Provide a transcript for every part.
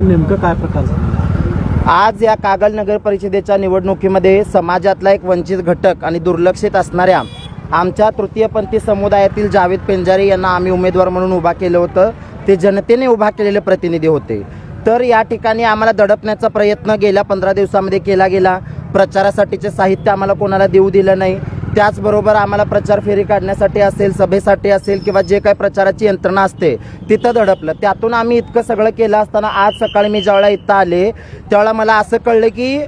नेमकं काय प्रकार झाला? आज या कागल नगर परिषदेच्या निवडणुकीमध्ये समाजातला एक वंचित घटक आणि दुर्लक्षित असणाऱ्या आमच्या तृतीयपंथी समुदायातील जावेद पेंजारे यांना आम्ही उमेदवार म्हणून उभा केलं होतं. ते जनतेने उभा केलेले प्रतिनिधी होते. तर या ठिकाणी आम्हाला दडपण्याचा प्रयत्न गेल्या पंधरा दिवसामध्ये केला गेला. प्रचारासाठीचे साहित्य आम्हाला कोणाला देऊ दिलं नाही. त्याचबरोबर आम्हाला प्रचार फेरी काढण्यासाठी असेल सभेसाठी असेल किंवा जे काही प्रचाराची यंत्रणा असते तिथं धडपलं. त्यातून आम्ही इतकं सगळं केलं असताना आज सकाळी मी ज्यावेळेला इथं आले त्यावेळा मला असं कळलं की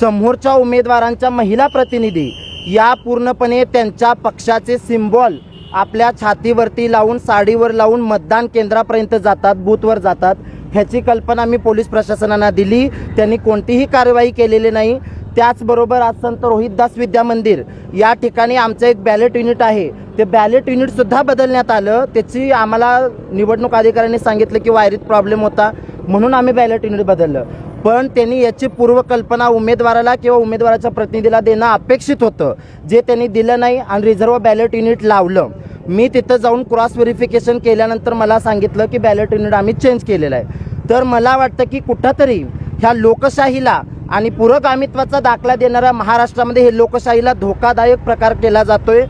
समोरच्या उमेदवारांच्या महिला प्रतिनिधी या पूर्णपणे त्यांच्या पक्षाचे सिम्बॉल आपल्या छातीवरती लावून साडीवर लावून मतदान केंद्रापर्यंत जातात बूथवर जातात. ह्याची कल्पना मी पोलीस प्रशासनाला दिली. त्यांनी कोणतीही कारवाई केलेली नाही. त्याचबरोबर आज संत रोहितदास विद्या मंदिर या ठिकाणी आमचं एक बॅलेट युनिट आहे. ते बॅलेट युनिटसुद्धा बदलण्यात आलं. त्याची आम्हाला निवडणूक अधिकाऱ्यांनी सांगितलं की वायरीत प्रॉब्लेम होता. म्हणून आम्ही बॅलेट युनिट बदललं. पण त्यांनी याची पूर्वकल्पना उमेदवाराला किंवा उमेदवाराच्या प्रतिनिधीला देणं अपेक्षित होतं. जे त्यांनी दिलं नाही आणि रिझर्व्ह बॅलेट युनिट लावलं. मी तिथं जाऊन क्रॉस व्हेरिफिकेशन केल्यानंतर मला सांगितलं की बॅलेट युनिट आम्ही चेंज केलेलं आहे. तर मला वाटतं की कुठंतरी ह्या लोकशाहीला आणि पुरोगामित्वाचा दाखला देणाऱ्या महाराष्ट्रामध्ये हे लोकशाहीला धोकादायक प्रकार केला जातोय.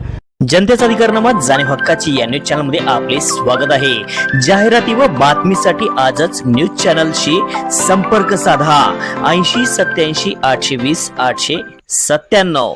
जनतेचा अधिकारनामा जाणीव हक्काची या न्यूज चॅनलमध्ये आपले स्वागत आहे. जाहिराती व बातमीसाठी आजच न्यूज चॅनलशी संपर्क साधा. ऐंशी सत्याऐंशी आठशे वीस आठशे सत्त्याण्णव.